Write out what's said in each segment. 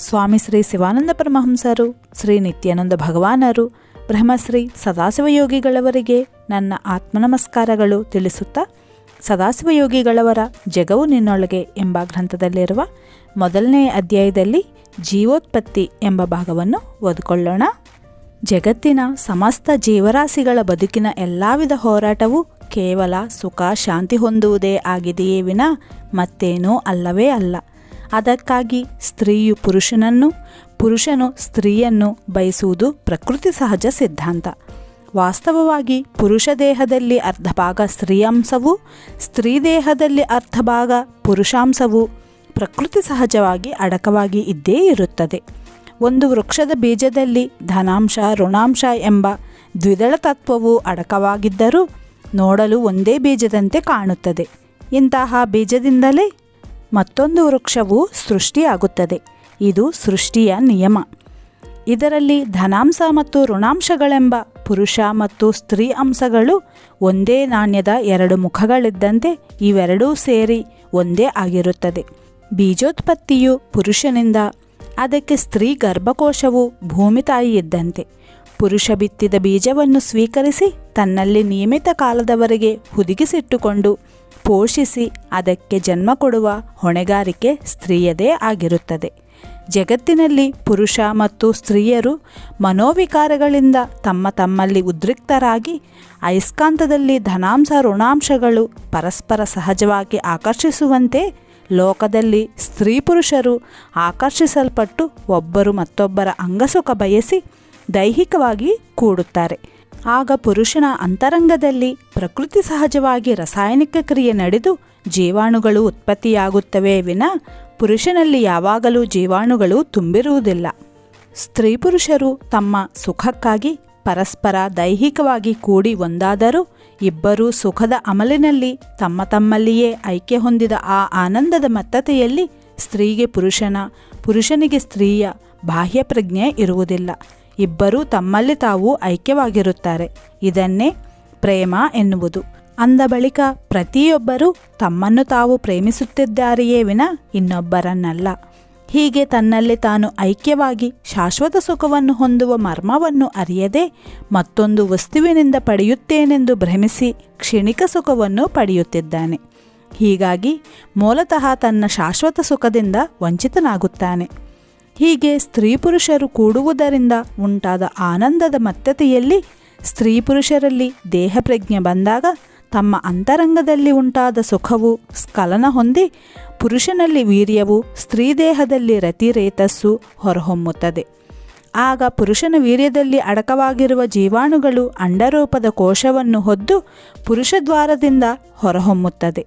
ಸ್ವಾಮಿ ಶ್ರೀ ಶಿವಾನಂದ ಪರಮಹಂಸರು, ಶ್ರೀ ನಿತ್ಯಾನಂದ ಭಗವಾನರು, ಬ್ರಹ್ಮಶ್ರೀ ಸದಾಶಿವಯೋಗಿಗಳವರಿಗೆ ನನ್ನ ಆತ್ಮ ನಮಸ್ಕಾರಗಳು ತಿಳಿಸುತ್ತಾ, ಸದಾಶಿವಯೋಗಿಗಳವರ ಜಗವು ನಿನ್ನೊಳಗೆ ಎಂಬ ಗ್ರಂಥದಲ್ಲಿರುವ ಮೊದಲನೇ ಅಧ್ಯಾಯದಲ್ಲಿ ಜೀವೋತ್ಪತ್ತಿ ಎಂಬ ಭಾಗವನ್ನು ಓದಿಕೊಳ್ಳೋಣ. ಜಗತ್ತಿನ ಸಮಸ್ತ ಜೀವರಾಶಿಗಳ ಬದುಕಿನ ಎಲ್ಲ ವಿಧ ಹೋರಾಟವು ಕೇವಲ ಸುಖ, ಶಾಂತಿ ಹೊಂದುವುದೇ ಆಗಿದೆಯೇ ವಿನ ಮತ್ತೇನೂ ಅಲ್ಲವೇ ಅಲ್ಲ. ಅದಕ್ಕಾಗಿ ಸ್ತ್ರೀಯು ಪುರುಷನನ್ನು, ಪುರುಷನು ಸ್ತ್ರೀಯನ್ನು ಬಯಸುವುದು ಪ್ರಕೃತಿ ಸಹಜ ಸಿದ್ಧಾಂತ. ವಾಸ್ತವವಾಗಿ ಪುರುಷ ದೇಹದಲ್ಲಿ ಅರ್ಧ ಭಾಗ ಸ್ತ್ರೀಯಾಂಶವು, ಸ್ತ್ರೀ ದೇಹದಲ್ಲಿ ಅರ್ಧ ಭಾಗ ಪುರುಷಾಂಶವು ಪ್ರಕೃತಿ ಸಹಜವಾಗಿ ಅಡಕವಾಗಿ ಇದ್ದೇ ಇರುತ್ತದೆ. ಒಂದು ವೃಕ್ಷದ ಬೀಜದಲ್ಲಿ ಧನಾಂಶ, ಋಣಾಂಶ ಎಂಬ ದ್ವಿದಳ ತತ್ವವು ಅಡಕವಾಗಿದ್ದರೂ ನೋಡಲು ಒಂದೇ ಬೀಜದಂತೆ ಕಾಣುತ್ತದೆ. ಇಂತಹ ಬೀಜದಿಂದಲೇ ಮತ್ತೊಂದು ವೃಕ್ಷವು ಸೃಷ್ಟಿಯಾಗುತ್ತದೆ. ಇದು ಸೃಷ್ಟಿಯ ನಿಯಮ. ಇದರಲ್ಲಿ ಧನಾಂಶ ಮತ್ತು ಋಣಾಂಶಗಳೆಂಬ ಪುರುಷ ಮತ್ತು ಸ್ತ್ರೀ ಅಂಶಗಳು ಒಂದೇ ನಾಣ್ಯದ ಎರಡು ಮುಖಗಳಿದ್ದಂತೆ ಇವೆರಡೂ ಸೇರಿ ಒಂದೇ ಆಗಿರುತ್ತದೆ. ಬೀಜೋತ್ಪತ್ತಿಯು ಪುರುಷನಿಂದ, ಅದಕ್ಕೆ ಸ್ತ್ರೀ ಗರ್ಭಕೋಶವು ಭೂಮಿ ತಾಯಿ ಇದ್ದಂತೆ. ಪುರುಷ ಬಿತ್ತಿದ ಬೀಜವನ್ನು ಸ್ವೀಕರಿಸಿ ತನ್ನಲ್ಲಿ ನಿಯಮಿತ ಕಾಲದವರೆಗೆ ಹುದುಗಿಸಿಟ್ಟುಕೊಂಡು ಪೋಷಿಸಿ ಅದಕ್ಕೆ ಜನ್ಮ ಕೊಡುವ ಹೊಣೆಗಾರಿಕೆ ಸ್ತ್ರೀಯದೇ ಆಗಿರುತ್ತದೆ. ಜಗತ್ತಿನಲ್ಲಿ ಪುರುಷ ಮತ್ತು ಸ್ತ್ರೀಯರು ಮನೋವಿಕಾರಗಳಿಂದ ತಮ್ಮ ತಮ್ಮಲ್ಲಿ ಉದ್ರಿಕ್ತರಾಗಿ ಅಯಸ್ಕಾಂತದಲ್ಲಿ ಧನಾಂಶ ಋಣಾಂಶಗಳು ಪರಸ್ಪರ ಸಹಜವಾಗಿ ಆಕರ್ಷಿಸುವಂತೆ ಲೋಕದಲ್ಲಿ ಸ್ತ್ರೀ ಪುರುಷರು ಆಕರ್ಷಿಸಲ್ಪಟ್ಟು ಒಬ್ಬರು ಮತ್ತೊಬ್ಬರ ಅಂಗಸುಖ ಬಯಸಿ ದೈಹಿಕವಾಗಿ ಕೂಡುತ್ತಾರೆ. ಆಗ ಪುರುಷನ ಅಂತರಂಗದಲ್ಲಿ ಪ್ರಕೃತಿ ಸಹಜವಾಗಿ ರಾಸಾಯನಿಕ ಕ್ರಿಯೆ ನಡೆದು ಜೀವಾಣುಗಳು ಉತ್ಪತ್ತಿಯಾಗುತ್ತವೆ ವಿನ ಪುರುಷನಲ್ಲಿ ಯಾವಾಗಲೂ ಜೀವಾಣುಗಳು ತುಂಬಿರುವುದಿಲ್ಲ. ಸ್ತ್ರೀ ಪುರುಷರು ತಮ್ಮ ಸುಖಕ್ಕಾಗಿ ಪರಸ್ಪರ ದೈಹಿಕವಾಗಿ ಕೂಡಿ ಒಂದಾದರೂ ಇಬ್ಬರೂ ಸುಖದ ಅಮಲಿನಲ್ಲಿ ತಮ್ಮ ತಮ್ಮಲ್ಲಿಯೇ ಐಕ್ಯ ಹೊಂದಿದ ಆ ಆನಂದದ ಮತ್ತತೆಯಲ್ಲಿ ಸ್ತ್ರೀಗೆ ಪುರುಷನ, ಪುರುಷನಿಗೆ ಸ್ತ್ರೀಯ ಬಾಹ್ಯ ಪ್ರಜ್ಞೆ ಇರುವುದಿಲ್ಲ. ಇಬ್ಬರೂ ತಮ್ಮಲ್ಲಿ ತಾವು ಐಕ್ಯವಾಗಿರುತ್ತಾರೆ. ಇದನ್ನೇ ಪ್ರೇಮ ಎನ್ನುವುದು. ಅಂದ ಬಳಿಕ ಪ್ರತಿಯೊಬ್ಬರೂ ತಮ್ಮನ್ನು ತಾವು ಪ್ರೇಮಿಸುತ್ತಿದ್ದಾರೆಯೇ ವಿನ ಇನ್ನೊಬ್ಬರನ್ನಲ್ಲ. ಹೀಗೆ ತನ್ನಲ್ಲಿ ತಾನು ಐಕ್ಯವಾಗಿ ಶಾಶ್ವತ ಸುಖವನ್ನು ಹೊಂದುವ ಮರ್ಮವನ್ನು ಅರಿಯದೆ ಮತ್ತೊಂದು ವಸ್ತುವಿನಿಂದ ಪಡೆಯುತ್ತೇನೆಂದು ಭ್ರಮಿಸಿ ಕ್ಷಣಿಕ ಸುಖವನ್ನು ಪಡೆಯುತ್ತಿದ್ದಾನೆ. ಹೀಗಾಗಿ ಮೂಲತಃ ತನ್ನ ಶಾಶ್ವತ ಸುಖದಿಂದ ವಂಚಿತನಾಗುತ್ತಾನೆ. ಹೀಗೆ ಸ್ತ್ರೀ ಪುರುಷರು ಕೂಡುವುದರಿಂದ ಉಂಟಾದ ಆನಂದದ ಮತ್ತತೆಯಲ್ಲಿ ಸ್ತ್ರೀ ಪುರುಷರಲ್ಲಿ ದೇಹಪ್ರಜ್ಞೆ ಬಂದಾಗ ತಮ್ಮ ಅಂತರಂಗದಲ್ಲಿ ಉಂಟಾದ ಸುಖವು ಸ್ಖಲನ ಹೊಂದಿ ಪುರುಷನಲ್ಲಿ ವೀರ್ಯವು ಸ್ತ್ರೀ ದೇಹದಲ್ಲಿ ರತಿರೇತಸ್ಸು ಹೊರಹೊಮ್ಮುತ್ತದೆ. ಆಗ ಪುರುಷನ ವೀರ್ಯದಲ್ಲಿ ಅಡಕವಾಗಿರುವ ಜೀವಾಣುಗಳು ಅಂಡರೂಪದ ಕೋಶವನ್ನು ಹೊದ್ದು ಪುರುಷದ್ವಾರದಿಂದ ಹೊರಹೊಮ್ಮುತ್ತದೆ.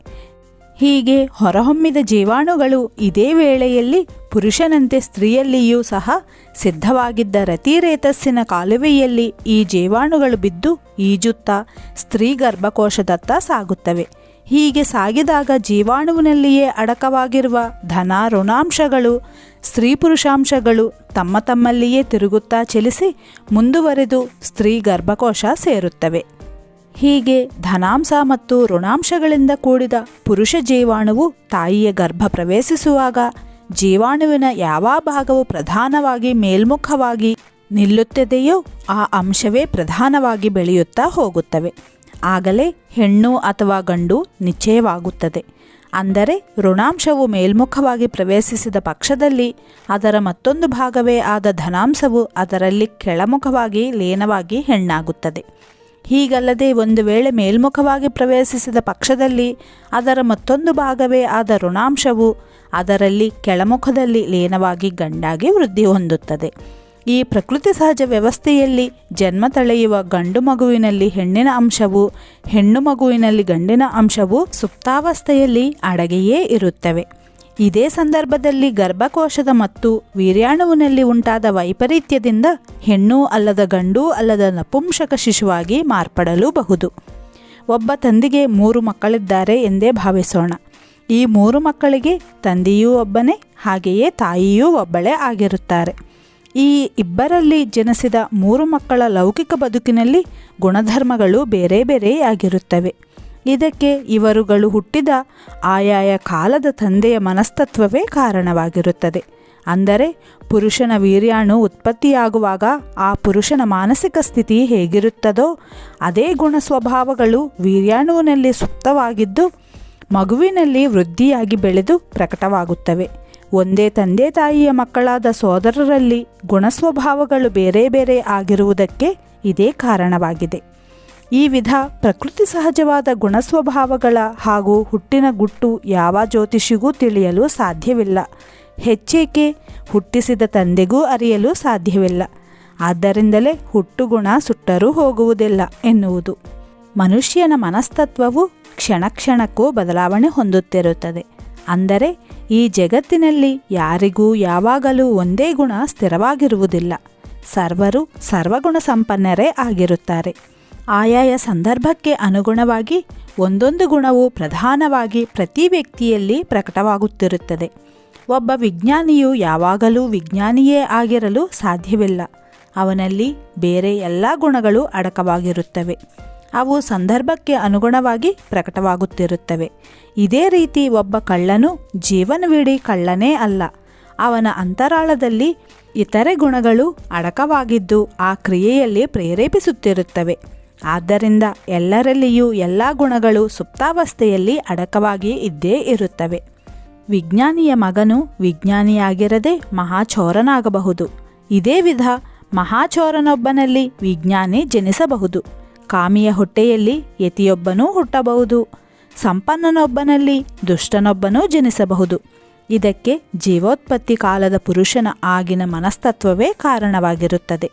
ಹೀಗೆ ಹೊರಹೊಮ್ಮಿದ ಜೀವಾಣುಗಳು ಇದೇ ವೇಳೆಯಲ್ಲಿ ಪುರುಷನಂತೆ ಸ್ತ್ರೀಯಲ್ಲಿಯೂ ಸಹ ಸಿದ್ಧವಾಗಿದ್ದ ರತಿರೇತಸ್ಸಿನ ಕಾಲುವೆಯಲ್ಲಿ ಈ ಜೀವಾಣುಗಳು ಬಿದ್ದು ಈಜುತ್ತಾ ಸ್ತ್ರೀ ಗರ್ಭಕೋಶದತ್ತ ಸಾಗುತ್ತವೆ. ಹೀಗೆ ಸಾಗಿದಾಗ ಜೀವಾಣುವಿನಲ್ಲಿಯೇ ಅಡಕವಾಗಿರುವ ಧನ ಋಣಾಂಶಗಳು ಸ್ತ್ರೀ ಪುರುಷಾಂಶಗಳು ತಮ್ಮ ತಮ್ಮಲ್ಲಿಯೇ ತಿರುಗುತ್ತಾ ಚಲಿಸಿ ಮುಂದುವರೆದು ಸ್ತ್ರೀ ಗರ್ಭಕೋಶ ಸೇರುತ್ತವೆ. ಹೀಗೆ ಧನಾಂಶ ಮತ್ತು ಋಣಾಂಶಗಳಿಂದ ಕೂಡಿದ ಪುರುಷ ಜೀವಾಣುವು ತಾಯಿಯ ಗರ್ಭ ಪ್ರವೇಶಿಸುವಾಗ ಜೀವಾಣುವಿನ ಯಾವ ಭಾಗವು ಪ್ರಧಾನವಾಗಿ ಮೇಲ್ಮುಖವಾಗಿ ನಿಲ್ಲುತ್ತದೆಯೋ ಆ ಅಂಶವೇ ಪ್ರಧಾನವಾಗಿ ಬೆಳೆಯುತ್ತಾ ಹೋಗುತ್ತವೆ. ಆಗಲೇ ಹೆಣ್ಣು ಅಥವಾ ಗಂಡು ನಿಶ್ಚಯವಾಗುತ್ತದೆ. ಅಂದರೆ ಋಣಾಂಶವು ಮೇಲ್ಮುಖವಾಗಿ ಪ್ರವೇಶಿಸಿದ ಪಕ್ಷದಲ್ಲಿ ಅದರ ಮತ್ತೊಂದು ಭಾಗವೇ ಆದ ಧನಾಂಶವು ಅದರಲ್ಲಿ ಕೆಳಮುಖವಾಗಿ ಲೀನವಾಗಿ ಹೆಣ್ಣಾಗುತ್ತದೆ. ಹೀಗಲ್ಲದೆ ಒಂದು ವೇಳೆ ಮೇಲ್ಮುಖವಾಗಿ ಪ್ರವೇಶಿಸಿದ ಪಕ್ಷದಲ್ಲಿ ಅದರ ಮತ್ತೊಂದು ಭಾಗವೇ ಆದ ಋಣಾಂಶವು ಅದರಲ್ಲಿ ಕೆಳಮುಖದಲ್ಲಿ ಲೀನವಾಗಿ ಗಂಡಾಗಿ ವೃದ್ಧಿ ಹೊಂದುತ್ತದೆ. ಈ ಪ್ರಕೃತಿ ಸಹಜ ವ್ಯವಸ್ಥೆಯಲ್ಲಿ ಜನ್ಮ ತಳೆಯುವ ಗಂಡು ಮಗುವಿನಲ್ಲಿ ಹೆಣ್ಣಿನ ಅಂಶವು, ಹೆಣ್ಣು ಮಗುವಿನಲ್ಲಿ ಗಂಡಿನ ಅಂಶವು ಸುಪ್ತಾವಸ್ಥೆಯಲ್ಲಿ ಅಡಗೆಯೇ ಇರುತ್ತವೆ. ಇದೇ ಸಂದರ್ಭದಲ್ಲಿ ಗರ್ಭಕೋಶದ ಮತ್ತು ವೀರ್ಯಾಣುವಿನಲ್ಲಿ ಉಂಟಾದ ವೈಪರೀತ್ಯದಿಂದ ಹೆಣ್ಣು ಅಲ್ಲದ ಗಂಡೂ ಅಲ್ಲದ ನಪುಂಸಕ ಶಿಶುವಾಗಿ ಮಾರ್ಪಡಲೂಬಹುದು. ಒಬ್ಬ ತಂದೆಗೆ ಮೂರು ಮಕ್ಕಳಿದ್ದಾರೆ ಎಂದೇ ಭಾವಿಸೋಣ. ಈ ಮೂರು ಮಕ್ಕಳಿಗೆ ತಂದೆಯೂ ಒಬ್ಬನೇ, ಹಾಗೆಯೇ ತಾಯಿಯೂ ಒಬ್ಬಳೇ ಆಗಿರುತ್ತಾರೆ. ಈ ಇಬ್ಬರಲ್ಲಿ ಜನಿಸಿದ ಮೂರು ಮಕ್ಕಳ ಲೌಕಿಕ ಬದುಕಿನಲ್ಲಿ ಗುಣಧರ್ಮಗಳು ಬೇರೆ ಬೇರೆಯಾಗಿರುತ್ತವೆ. ಇದಕ್ಕೆ ಇವರುಗಳು ಹುಟ್ಟಿದ ಆಯಾಯ ಕಾಲದ ತಂದೆಯ ಮನಸ್ತತ್ವವೇ ಕಾರಣವಾಗಿರುತ್ತದೆ. ಅಂದರೆ ಪುರುಷನ ವೀರ್ಯಾಣು ಉತ್ಪತ್ತಿಯಾಗುವಾಗ ಆ ಪುರುಷನ ಮಾನಸಿಕ ಸ್ಥಿತಿ ಹೇಗಿರುತ್ತದೋ ಅದೇ ಗುಣ ಸ್ವಭಾವಗಳು ವೀರ್ಯಾಣುವಿನಲ್ಲಿ ಸುಪ್ತವಾಗಿದ್ದು ಮಗುವಿನಲ್ಲಿ ವೃದ್ಧಿಯಾಗಿ ಬೆಳೆದು ಪ್ರಕಟವಾಗುತ್ತವೆ. ಒಂದೇ ತಂದೆ ತಾಯಿಯ ಮಕ್ಕಳಾದ ಸೋದರರಲ್ಲಿ ಗುಣಸ್ವಭಾವಗಳು ಬೇರೆ ಬೇರೆ ಆಗಿರುವುದಕ್ಕೆ ಇದೇ ಕಾರಣವಾಗಿದೆ. ಈ ವಿಧ ಪ್ರಕೃತಿ ಸಹಜವಾದ ಗುಣಸ್ವಭಾವಗಳ ಹಾಗೂ ಹುಟ್ಟಿನ ಗುಟ್ಟು ಯಾವ ಜ್ಯೋತಿಷಿಗೂ ತಿಳಿಯಲು ಸಾಧ್ಯವಿಲ್ಲ. ಹೆಚ್ಚೇಕೆ ಹುಟ್ಟಿಸಿದ ತಂದೆಗೂ ಅರಿಯಲು ಸಾಧ್ಯವಿಲ್ಲ. ಆದ್ದರಿಂದಲೇ ಹುಟ್ಟುಗುಣ ಸುಟ್ಟರೂ ಹೋಗುವುದಿಲ್ಲ ಎನ್ನುವುದು. ಮನುಷ್ಯನ ಮನಸ್ತತ್ವವು ಕ್ಷಣ ಕ್ಷಣಕ್ಕೂ ಬದಲಾವಣೆ ಹೊಂದುತ್ತಿರುತ್ತದೆ. ಅಂದರೆ ಈ ಜಗತ್ತಿನಲ್ಲಿ ಯಾರಿಗೂ ಯಾವಾಗಲೂ ಒಂದೇ ಗುಣ ಸ್ಥಿರವಾಗಿರುವುದಿಲ್ಲ. ಸರ್ವರು ಸರ್ವಗುಣ ಸಂಪನ್ನರೇ ಆಗಿರುತ್ತಾರೆ. ಆಯಾಯ ಸಂದರ್ಭಕ್ಕೆ ಅನುಗುಣವಾಗಿ ಒಂದೊಂದು ಗುಣವು ಪ್ರಧಾನವಾಗಿ ಪ್ರತಿ ವ್ಯಕ್ತಿಯಲ್ಲಿ ಪ್ರಕಟವಾಗುತ್ತಿರುತ್ತದೆ. ಒಬ್ಬ ವಿಜ್ಞಾನಿಯು ಯಾವಾಗಲೂ ವಿಜ್ಞಾನಿಯೇ ಆಗಿರಲು ಸಾಧ್ಯವಿಲ್ಲ. ಅವನಲ್ಲಿ ಬೇರೆ ಎಲ್ಲ ಗುಣಗಳು ಅಡಕವಾಗಿರುತ್ತವೆ. ಅವು ಸಂದರ್ಭಕ್ಕೆ ಅನುಗುಣವಾಗಿ ಪ್ರಕಟವಾಗುತ್ತಿರುತ್ತವೆ. ಇದೇ ರೀತಿ ಒಬ್ಬ ಕಳ್ಳನು ಜೀವನವಿಡೀ ಕಳ್ಳನೇ ಅಲ್ಲ. ಅವನ ಅಂತರಾಳದಲ್ಲಿ ಇತರೆ ಗುಣಗಳು ಅಡಕವಾಗಿದ್ದು ಆ ಕ್ರಿಯೆಯಲ್ಲಿ ಪ್ರೇರೇಪಿಸುತ್ತಿರುತ್ತವೆ. ಆದ್ದರಿಂದ ಎಲ್ಲರಲ್ಲಿಯೂ ಎಲ್ಲ ಗುಣಗಳು ಸುಪ್ತಾವಸ್ಥೆಯಲ್ಲಿ ಅಡಕವಾಗಿ ಇದ್ದೇ ಇರುತ್ತವೆ. ವಿಜ್ಞಾನಿಯ ಮಗನು ವಿಜ್ಞಾನಿಯಾಗಿರದೆ ಮಹಾಚೋರನಾಗಬಹುದು. ಇದೇ ವಿಧ ಮಹಾಚೋರನೊಬ್ಬನಲ್ಲಿ ವಿಜ್ಞಾನಿ ಜನಿಸಬಹುದು. ಕಾಮಿಯ ಹೊಟ್ಟೆಯಲ್ಲಿ ಯತಿಯೊಬ್ಬನೂ ಹುಟ್ಟಬಹುದು. ಸಂಪನ್ನನೊಬ್ಬನಲ್ಲಿ ದುಷ್ಟನೊಬ್ಬನೂ ಜನಿಸಬಹುದು. ಇದಕ್ಕೆ ಜೀವೋತ್ಪತ್ತಿ ಕಾಲದ ಪುರುಷನ ಆಗಿನ ಮನಸ್ತತ್ವವೇ ಕಾರಣವಾಗಿರುತ್ತದೆ.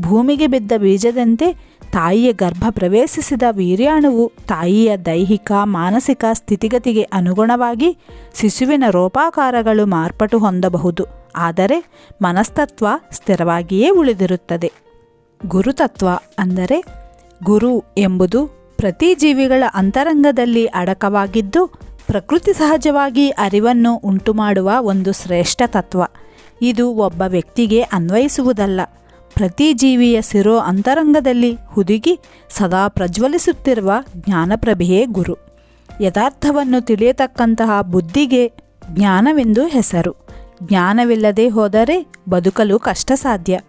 ಭೂಮಿಗೆ ಬಿದ್ದ ಬೀಜದಂತೆ ತಾಯಿಯ ಗರ್ಭ ಪ್ರವೇಶಿಸಿದ ವೀರ್ಯಾಣುವು ತಾಯಿಯ ದೈಹಿಕ, ಮಾನಸಿಕ ಸ್ಥಿತಿಗತಿಗೆ ಅನುಗುಣವಾಗಿ ಶಿಶುವಿನ ರೋಪಾಕಾರಗಳು ಮಾರ್ಪಟು ಹೊಂದಬಹುದು. ಆದರೆ ಮನಸ್ತತ್ವ ಸ್ಥಿರವಾಗಿಯೇ ಉಳಿದಿರುತ್ತದೆ. ಗುರುತತ್ವ ಅಂದರೆ ಗುರು ಎಂಬುದು ಪ್ರತಿ ಜೀವಿಗಳ ಅಂತರಂಗದಲ್ಲಿ ಅಡಕವಾಗಿದ್ದು ಪ್ರಕೃತಿ ಸಹಜವಾಗಿ ಅರಿವನ್ನು ಉಂಟುಮಾಡುವ ಒಂದು ಶ್ರೇಷ್ಠ ತತ್ವ. ಇದು ಒಬ್ಬ ವ್ಯಕ್ತಿಗೆ ಅನ್ವಯಿಸುವುದಲ್ಲ. ಪ್ರತಿ ಜೀವಿಯ ಸಿರೋ ಅಂತರಂಗದಲ್ಲಿ ಹುದುಗಿ ಸದಾ ಪ್ರಜ್ವಲಿಸುತ್ತಿರುವ ಜ್ಞಾನಪ್ರಭೆಯೇ ಗುರು. ಯಥಾರ್ಥವನ್ನು ತಿಳಿಯತಕ್ಕಂತಹ ಬುದ್ಧಿಗೆ ಜ್ಞಾನವೆಂದು ಹೆಸರು. ಜ್ಞಾನವಿಲ್ಲದೆ ಹೋದರೆ ಬದುಕಲು ಕಷ್ಟ ಸಾಧ್ಯ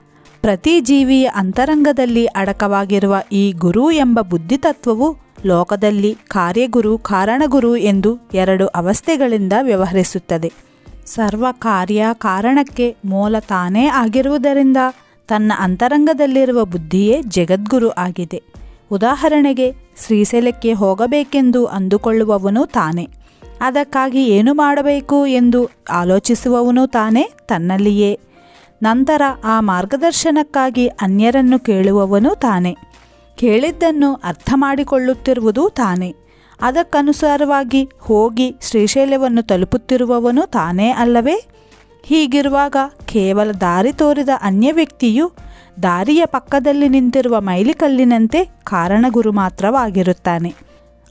ಪ್ರತಿ ಜೀವಿಯ ಅಂತರಂಗದಲ್ಲಿ ಅಡಕವಾಗಿರುವ ಈ ಗುರು ಎಂಬ ಬುದ್ಧಿತತ್ವವು ಲೋಕದಲ್ಲಿ ಕಾರ್ಯಗುರು, ಕಾರಣಗುರು ಎಂದು ಎರಡು ಅವಸ್ಥೆಗಳಿಂದ ವ್ಯವಹರಿಸುತ್ತದೆ. ಸರ್ವ ಕಾರ್ಯ ಕಾರಣಕ್ಕೆ ಮೂಲ ತಾನೇ ಆಗಿರುವುದರಿಂದ ತನ್ನ ಅಂತರಂಗದಲ್ಲಿರುವ ಬುದ್ಧಿಯೇ ಜಗದ್ಗುರು ಆಗಿದೆ. ಉದಾಹರಣೆಗೆ, ಶ್ರೀಶೈಲಕ್ಕೆ ಹೋಗಬೇಕೆಂದು ಅಂದುಕೊಳ್ಳುವವನು ತಾನೇ. ಅದಕ್ಕಾಗಿ ಏನು ಮಾಡಬೇಕು ಎಂದು ಆಲೋಚಿಸುವವನು ತಾನೇ ತನ್ನಲ್ಲಿಯೇ. ನಂತರ ಆ ಮಾರ್ಗದರ್ಶನಕ್ಕಾಗಿ ಅನ್ಯರನ್ನು ಕೇಳುವವನು ತಾನೇ. ಕೇಳಿದ್ದನ್ನು ಅರ್ಥ ಮಾಡಿಕೊಳ್ಳುತ್ತಿರುವುದು ತಾನೇ. ಅದಕ್ಕನುಸಾರವಾಗಿ ಹೋಗಿ ಶ್ರೀಶೈಲವನ್ನು ತಲುಪುತ್ತಿರುವವನು ತಾನೇ ಅಲ್ಲವೇ? ಹೀಗಿರುವಾಗ ಕೇವಲ ದಾರಿ ತೋರಿದ ಅನ್ಯ ವ್ಯಕ್ತಿಯು ದಾರಿಯ ಪಕ್ಕದಲ್ಲಿ ನಿಂತಿರುವ ಮೈಲಿಕಲ್ಲಿನಂತೆ ಕಾರಣಗುರು ಮಾತ್ರವಾಗಿರುತ್ತಾನೆ.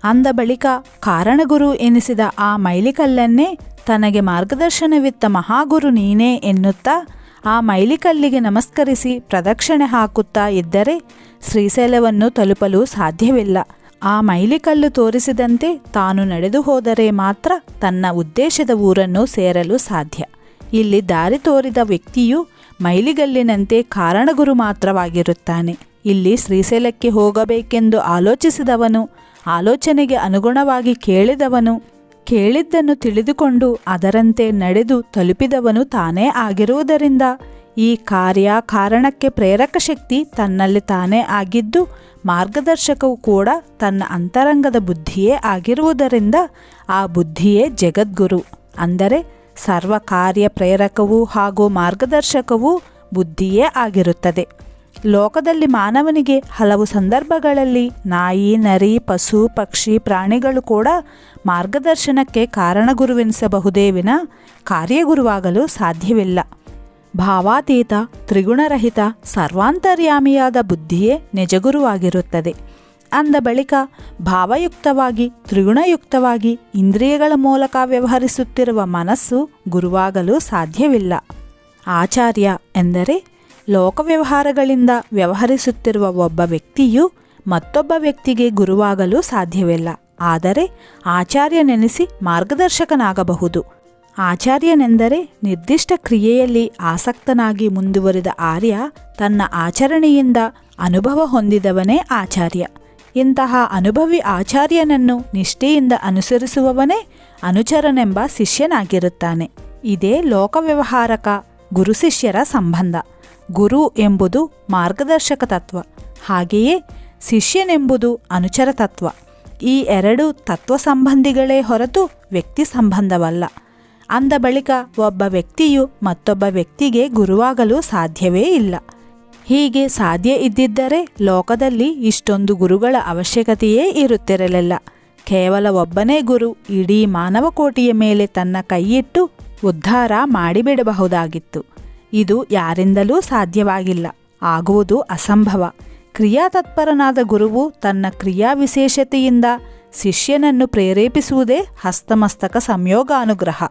ಅಂದ ಬಳಿಕ ಕಾರಣಗುರು ಎನಿಸಿದ ಆ ಮೈಲಿಕಲ್ಲನ್ನೇ ತನಗೆ ಮಾರ್ಗದರ್ಶನವಿತ್ತ ಮಹಾಗುರು ನೀನೇ ಎನ್ನುತ್ತಾ ಆ ಮೈಲಿಕಲ್ಲಿಗೆ ನಮಸ್ಕರಿಸಿ ಪ್ರದಕ್ಷಿಣೆ ಹಾಕುತ್ತಾ ಇದ್ದರೆ ಶ್ರೀಶೈಲವನ್ನು ತಲುಪಲು ಸಾಧ್ಯವಿಲ್ಲ. ಆ ಮೈಲಿಕಲ್ಲು ತೋರಿಸಿದಂತೆ ತಾನು ನಡೆದು ಹೋದರೆ ಮಾತ್ರ ತನ್ನ ಉದ್ದೇಶದ ಊರನ್ನು ಸೇರಲು ಸಾಧ್ಯ. ಇಲ್ಲಿ ದಾರಿ ತೋರಿದ ವ್ಯಕ್ತಿಯು ಮೈಲಿಗಲ್ಲಿನಂತೆ ಕಾರಣಗುರು ಮಾತ್ರವಾಗಿರುತ್ತಾನೆ. ಇಲ್ಲಿ ಶ್ರೀಶೈಲಕ್ಕೆ ಹೋಗಬೇಕೆಂದು ಆಲೋಚಿಸಿದವನು, ಆಲೋಚನೆಗೆ ಅನುಗುಣವಾಗಿ ಕೇಳಿದವನು, ಕೇಳಿದ್ದನ್ನು ತಿಳಿದುಕೊಂಡು ಅದರಂತೆ ನಡೆದು ತಲುಪಿದವನು ತಾನೇ ಆಗಿರುವುದರಿಂದ ಈ ಕಾರ್ಯ ಕಾರಣಕ್ಕೆ ಪ್ರೇರಕ ಶಕ್ತಿ ತನ್ನಲ್ಲಿ ತಾನೇ ಆಗಿದ್ದು, ಮಾರ್ಗದರ್ಶಕವು ಕೂಡ ತನ್ನ ಅಂತರಂಗದ ಬುದ್ಧಿಯೇ ಆಗಿರುವುದರಿಂದ ಆ ಬುದ್ಧಿಯೇ ಜಗದ್ಗುರು. ಅಂದರೆ ಸರ್ವ ಕಾರ್ಯ ಪ್ರೇರಕವೂ ಹಾಗೂ ಮಾರ್ಗದರ್ಶಕವೂ ಬುದ್ಧಿಯೇ ಆಗಿರುತ್ತದೆ. ಲೋಕದಲ್ಲಿ ಮಾನವನಿಗೆ ಹಲವು ಸಂದರ್ಭಗಳಲ್ಲಿ ನಾಯಿ, ನರಿ, ಪಶು, ಪಕ್ಷಿ, ಪ್ರಾಣಿಗಳು ಕೂಡ ಮಾರ್ಗದರ್ಶನಕ್ಕೆ ಕಾರಣಗುರುವೆನಿಸಬಹುದೇ ವಿನ ಕಾರ್ಯಗುರುವಾಗಲು ಸಾಧ್ಯವಿಲ್ಲ. ಭಾವಾತೀತ, ತ್ರಿಗುಣರಹಿತ, ಸರ್ವಾಂತರ್ಯಾಮಿಯಾದ ಬುದ್ಧಿಯೇ ನಿಜಗುರುವಾಗಿರುತ್ತದೆ. ಅಂದ ಬಳಿಕ ಭಾವಯುಕ್ತವಾಗಿ ತ್ರಿಗುಣಯುಕ್ತವಾಗಿ ಇಂದ್ರಿಯಗಳ ಮೂಲಕ ವ್ಯವಹರಿಸುತ್ತಿರುವ ಮನಸ್ಸು ಗುರುವಾಗಲು ಸಾಧ್ಯವಿಲ್ಲ. ಆಚಾರ್ಯ ಎಂದರೆ ಲೋಕ ವ್ಯವಹಾರಗಳಿಂದ ವ್ಯವಹರಿಸುತ್ತಿರುವ ಒಬ್ಬ ವ್ಯಕ್ತಿಯು ಮತ್ತೊಬ್ಬ ವ್ಯಕ್ತಿಗೆ ಗುರುವಾಗಲು ಸಾಧ್ಯವಿಲ್ಲ. ಆದರೆ ಆಚಾರ್ಯನೆನಿಸಿ ಮಾರ್ಗದರ್ಶಕನಾಗಬಹುದು. ಆಚಾರ್ಯನೆಂದರೆ ನಿರ್ದಿಷ್ಟ ಕ್ರಿಯೆಯಲ್ಲಿ ಆಸಕ್ತನಾಗಿ ಮುಂದುವರಿದ ಆರ್ಯ ತನ್ನ ಆಚರಣೆಯಿಂದ ಅನುಭವ ಹೊಂದಿದವನೇ ಆಚಾರ್ಯ. ಇಂತಹ ಅನುಭವಿ ಆಚಾರ್ಯನನ್ನು ನಿಷ್ಠೆಯಿಂದ ಅನುಸರಿಸುವವನೇ ಅನುಚರನೆಂಬ ಶಿಷ್ಯನಾಗಿರುತ್ತಾನೆ. ಇದೇ ಲೋಕವ್ಯವಹಾರಕ ಗುರು ಶಿಷ್ಯರ ಸಂಬಂಧ. ಗುರು ಎಂಬುದು ಮಾರ್ಗದರ್ಶಕ ತತ್ವ. ಹಾಗೆಯೇ ಶಿಷ್ಯನೆಂಬುದು ಅನುಚರ ತತ್ವ. ಈ ಎರಡು ತತ್ವ ಸಂಬಂಧಿಗಳೇ ಹೊರತು ವ್ಯಕ್ತಿ ಸಂಬಂಧವಲ್ಲ. ಅಂದ ಬಳಿಕ ಒಬ್ಬ ವ್ಯಕ್ತಿಯು ಮತ್ತೊಬ್ಬ ವ್ಯಕ್ತಿಗೆ ಗುರುವಾಗಲು ಸಾಧ್ಯವೇ ಇಲ್ಲ. ಹೀಗೆ ಸಾಧ್ಯ ಇದ್ದಿದ್ದರೆ ಲೋಕದಲ್ಲಿ ಇಷ್ಟೊಂದು ಗುರುಗಳ ಅವಶ್ಯಕತೆಯೇ ಇರುತ್ತಿರಲಿಲ್ಲ. ಕೇವಲ ಒಬ್ಬನೇ ಗುರು ಇಡೀ ಮಾನವಕೋಟಿಯ ಮೇಲೆ ತನ್ನ ಕೈಯಿಟ್ಟು ಉದ್ಧಾರ ಮಾಡಿಬಿಡಬಹುದಾಗಿತ್ತು. ಇದು ಯಾರಿಂದಲೂ ಸಾಧ್ಯವಾಗಿಲ್ಲ. ಆಗುವುದು ಅಸಂಭವ. ಕ್ರಿಯಾತತ್ಪರನಾದ ಗುರುವು ತನ್ನ ಕ್ರಿಯಾ ವಿಶೇಷತೆಯಿಂದ ಶಿಷ್ಯನನ್ನು ಪ್ರೇರೇಪಿಸುವುದೇ ಹಸ್ತಮಸ್ತಕ ಸಂಯೋಗಾನುಗ್ರಹ.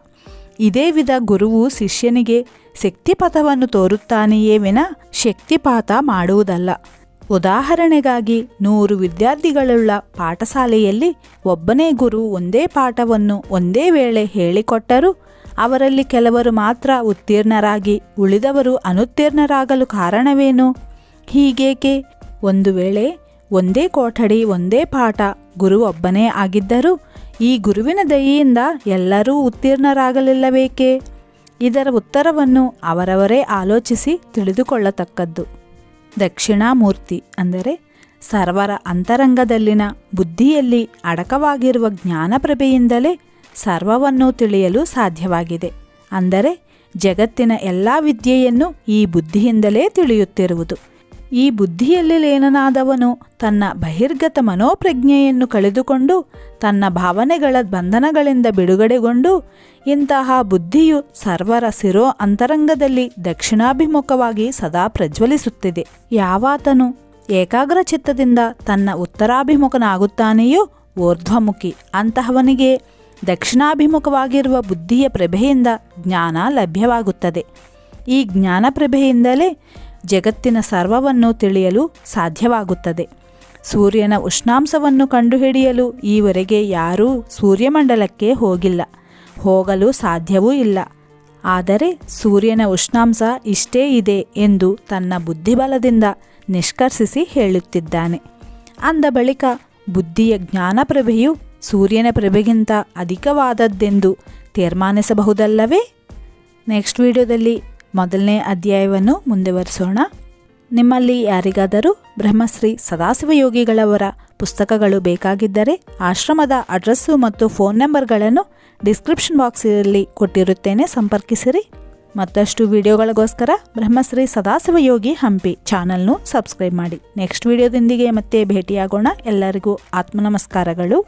ಇದೇ ವಿಧ ಗುರುವು ಶಿಷ್ಯನಿಗೆ ಶಕ್ತಿಪಥವನ್ನು ತೋರುತ್ತಾನೆಯೇ ವಿನ ಶಕ್ತಿಪಾತ ಮಾಡುವುದಲ್ಲ. ಉದಾಹರಣೆಗಾಗಿ ನೂರು ವಿದ್ಯಾರ್ಥಿಗಳುಳ್ಳ ಪಾಠಶಾಲೆಯಲ್ಲಿ ಒಬ್ಬನೇ ಗುರು ಒಂದೇ ಪಾಠವನ್ನು ಒಂದೇ ವೇಳೆ ಹೇಳಿಕೊಟ್ಟರು ಅವರಲ್ಲಿ ಕೆಲವರು ಮಾತ್ರ ಉತ್ತೀರ್ಣರಾಗಿ ಉಳಿದವರು ಅನುತ್ತೀರ್ಣರಾಗಲು ಕಾರಣವೇನು? ಹೀಗೇಕೆ? ಒಂದು ವೇಳೆ ಒಂದೇ ಕೊಠಡಿ, ಒಂದೇ ಪಾಠ ಗುರು ಒಬ್ಬನೇ ಆಗಿದ್ದರೂ ಈ ಗುರುವಿನ ದಯೆಯಿಂದ ಎಲ್ಲರೂ ಉತ್ತೀರ್ಣರಾಗಲಿಲ್ಲಬೇಕೆ ಇದರ ಉತ್ತರವನ್ನು ಅವರವರೇ ಆಲೋಚಿಸಿ ತಿಳಿದುಕೊಳ್ಳತಕ್ಕದ್ದು. ದಕ್ಷಿಣಾಮೂರ್ತಿ ಅಂದರೆ ಸರ್ವರ ಅಂತರಂಗದಲ್ಲಿನ ಬುದ್ಧಿಯಲ್ಲಿ ಅಡಕವಾಗಿರುವ ಜ್ಞಾನಪ್ರಭೆಯಿಂದಲೇ ಸರ್ವವನ್ನು ತಿಳಿಯಲು ಸಾಧ್ಯವಾಗಿದೆ. ಅಂದರೆ ಜಗತ್ತಿನ ಎಲ್ಲ ವಿದ್ಯೆಯನ್ನು ಈ ಬುದ್ಧಿಯಿಂದಲೇ ತಿಳಿಯುತ್ತಿರುವುದು. ಈ ಬುದ್ಧಿಯಲ್ಲಿ ಲೇನನಾದವನು ತನ್ನ ಬಹಿರ್ಗತ ಮನೋಪ್ರಜ್ಞೆಯನ್ನು ಕಳೆದುಕೊಂಡು ತನ್ನ ಭಾವನೆಗಳ ಬಂಧನಗಳಿಂದ ಬಿಡುಗಡೆಗೊಂಡು ಇಂತಹ ಬುದ್ಧಿಯು ಸರ್ವರ ಸಿರೋ ಅಂತರಂಗದಲ್ಲಿ ದಕ್ಷಿಣಾಭಿಮುಖವಾಗಿ ಸದಾ ಪ್ರಜ್ವಲಿಸುತ್ತಿದೆ. ಯಾವಾತನು ಏಕಾಗ್ರ ಚಿತ್ತದಿಂದ ತನ್ನ ಉತ್ತರಾಭಿಮುಖನಾಗುತ್ತಾನೆಯೋ ಊರ್ಧ್ವಮುಖಿ ಅಂತಹವನಿಗೆ ದಕ್ಷಿಣಾಭಿಮುಖವಾಗಿರುವ ಬುದ್ಧಿಯ ಪ್ರಭೆಯಿಂದ ಜ್ಞಾನ ಲಭ್ಯವಾಗುತ್ತದೆ. ಈ ಜ್ಞಾನಪ್ರಭೆಯಿಂದಲೇ ಜಗತ್ತಿನ ಸರ್ವವನ್ನು ತಿಳಿಯಲು ಸಾಧ್ಯವಾಗುತ್ತದೆ. ಸೂರ್ಯನ ಉಷ್ಣಾಂಶವನ್ನು ಕಂಡುಹಿಡಿಯಲು ಈವರೆಗೆ ಯಾರೂ ಸೂರ್ಯಮಂಡಲಕ್ಕೆ ಹೋಗಿಲ್ಲ. ಹೋಗಲು ಸಾಧ್ಯವೂ ಇಲ್ಲ. ಆದರೆ ಸೂರ್ಯನ ಉಷ್ಣಾಂಶ ಇಷ್ಟೇ ಇದೆ ಎಂದು ತನ್ನ ಬುದ್ಧಿಬಲದಿಂದ ನಿಷ್ಕರ್ಷಿಸಿ ಹೇಳುತ್ತಿದ್ದಾನೆ. ಅಂದ ಬಳಿಕ ಬುದ್ಧಿಯ ಜ್ಞಾನಪ್ರಭೆಯು ಸೂರ್ಯನ ಪ್ರಭೆಗಿಂತ ಅಧಿಕವಾದದ್ದೆಂದು ತೀರ್ಮಾನಿಸಬಹುದಲ್ಲವೇ? ನೆಕ್ಸ್ಟ್ ವಿಡಿಯೋದಲ್ಲಿ ಮೊದಲನೇ ಅಧ್ಯಾಯವನ್ನು ಮುಂದುವರಿಸೋಣ. ನಿಮ್ಮಲ್ಲಿ ಯಾರಿಗಾದರೂ ಬ್ರಹ್ಮಶ್ರೀ ಸದಾಶಿವ ಯೋಗಿಗಳವರ ಪುಸ್ತಕಗಳು ಬೇಕಾಗಿದ್ದರೆ ಆಶ್ರಮದ ಅಡ್ರೆಸ್ಸು ಮತ್ತು ಫೋನ್ ನಂಬರ್ಗಳನ್ನು ಡಿಸ್ಕ್ರಿಪ್ಷನ್ ಬಾಕ್ಸಲ್ಲಿ ಕೊಟ್ಟಿರುತ್ತೇನೆ ಸಂಪರ್ಕಿಸಿರಿ. ಮತ್ತಷ್ಟು ವಿಡಿಯೋಗಳಿಗೋಸ್ಕರ ಬ್ರಹ್ಮಶ್ರೀ ಸದಾಶಿವ ಯೋಗಿ ಹಂಪಿ ಚಾನಲ್ನು ಸಬ್ಸ್ಕ್ರೈಬ್ ಮಾಡಿ. ನೆಕ್ಸ್ಟ್ ವಿಡಿಯೋದೊಂದಿಗೆ ಮತ್ತೆ ಭೇಟಿಯಾಗೋಣ. ಎಲ್ಲರಿಗೂ ಆತ್ಮ ನಮಸ್ಕಾರಗಳು